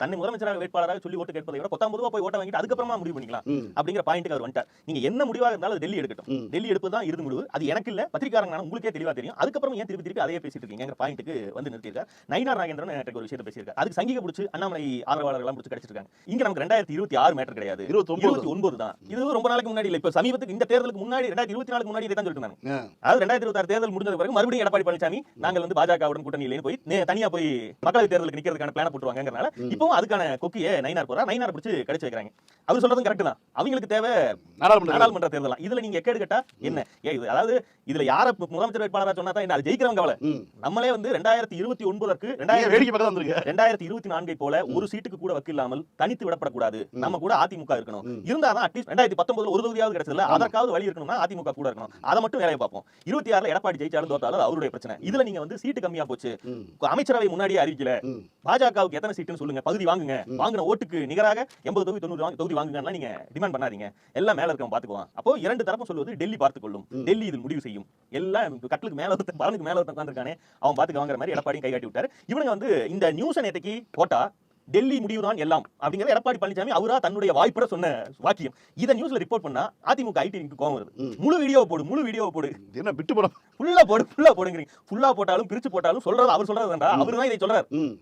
தன்னை முதலமைச்சராக வேட்பாளராக சொல்லி ஓட்டு கேட்பதை விட பத்தாம் பொதுவா போய் ஓட்ட வாங்கிட்டு அதுக்கப்புறமா முடிவு பண்ணிக்கலாம். அப்படிங்கிற பாயிண்ட்டுக்கு அவர் வந்துட்டார். நீங்க என்ன முடிவாக இருந்தாலும் அது டெல்லி எடுக்கட்டும். டெல்லி எடுப்பது தான் இறுதி முடிவு. அது எனக்கு இல்ல. பத்திரிகாரங்க உங்களுக்கே தெளிவா தெரியும். அதுக்கப்புறம் ஏன் திருப்பி திருப்பி அதையே பேசிட்டு இருக்கீங்க? பாயிண்ட்டுக்கு வந்து நிறுத்திருக்கார் நயினார் நாகேந்திரன் எனக்கு ஒரு விஷயத்தை பேசியிருக்காரு. அதுக்கு சங்கிக பிடிச்சி அண்ணாமலை ஆதரவாளர்கள் பிடிச்சி கிடைச்சிருக்காங்க. இங்க நமக்கு ரெண்டாயிரத்தி இருபத்தி ஆறு மேட்டர் கிடையாது. இருபத்தி ஒன்பது தான். இது ரொம்ப நாளைக்கு முன்னாடி இல்ல. இப்ப சமீபத்துக்கு இந்த தேர்தலுக்கு முன்னாடி ரெண்டாயிரத்தி இருபத்தி நாலுக்கு முன்னாடி தான் சொல்லிட்டு. அதாவது ரெண்டாயிரத்தி இருபத்தாறு தேர்தல் முடிஞ்சது பிறகு மறுபடியும் எடப்பாடி பழனிசாமி நாங்கள் வந்து பாஜகவுடன் கூட்டணி இல்லைன்னு போய் தனியா போய் மக்களவை தேர்தலுக்கு நிக்கிறதுக்கான பிளான போட்டுருவாங்கறனால அதுக்கான கொக்கியை நைனார் போறா. நைனார் பிடிச்சு கடிச்சு வைக்கிறாங்க. அவர் சொல்றதும் கரெக்ட் தான். அவங்களுக்கு தேவை நாடாளுமன்ற நாடாளுமன்ற தேர்தல் இதுல நீங்க எக்கேடு கேட்டா என்ன? அதாவது இதுல யார முதலமைச்சர் வேட்பாளரா சொன்னா தான் என்ன ஜெயிக்கிறவங்க கவலை. நம்மளே வந்து ரெண்டாயிரத்தி இருபத்தி ஒன்பதற்கு ரெண்டாயிரத்தி இருபத்தி நான்கை போல ஒரு சீட்டுக்கு கூட வக்கில்லாமல் தனித்து விடப்படக்கூடாது. நம்ம கூட அதிமுக இருக்கணும். இருந்தாதான் அட்லீஸ்ட் ரெண்டாயிரத்தி பத்தொன்பதுல ஒரு தொகுதியாவது கிடைச்சதுல அதற்காவது வழி இருக்கணும்னா அதிமுக கூட இருக்கணும். அதை மட்டும் வேலையை பார்ப்போம். இருபத்தி ஆறுல எடப்பாடி ஜெயிச்சாலும் தோத்தாலும் அவருடைய பிரச்சனை. இதுல நீங்க வந்து சீட்டு கம்மியா போச்சு. அமைச்சரவை முன்னாடியே அறிவிக்கல. பாஜகவுக்கு எத்தனை சீட்டுன்னு சொல்லுங்க. பகுதி வாங்குங்க. வாங்கின ஓட்டுக்கு நிகராக எண்பது தொகுதி தொண்ணூறு வாங்க- வாங்குங்கன்னா நீங்க டிமாண்ட் பண்ணாதீங்க. எல்லாம் மேல இருக்கவன் பாத்துக்குவான். அப்போ இரண்டு தரப்பும் சொல்வது டெல்லி பார்த்துக் கொள்ளும் ம். டெல்லி இதில் முடிவு செய்யும். எல்லாம் கட்டலுக்கு மேல ஒருத்தன் பலனுக்கு மேல ஒருத்தன் உட்காந்துருக்கானே அவன் பாத்துக்க வாங்குற மாதிரி எடப்பாடியும் கை காட்டி விட்டாரு. இவனுங்க வந்து இந்த நியூஸ் நேத்தைக்கு போட்டா டெல்லி முடிவுதான் எல்லாம் அப்படிங்கறது எடப்பாடி பழனிசாமி அவரா தன்னுடைய வாய்ப்புட சொன்ன வாக்கியம். இதை நியூஸ்ல ரிப்போர்ட் பண்ணா அதிமுக ஐடி கோவம் வருது. முழு வீடியோ போடு முழு வீடியோ போடு. இது என்ன விட்டு போறோம் ஃபுல்லா போடு ஃபுல்லா போடுங்கிறீங்க. ஃபுல்லா போட்டாலும் பிரிச்சு போட்டாலும் சொல்றது அவர் சொல்றதுடா அவர் தான் இதை சொல்றாரு.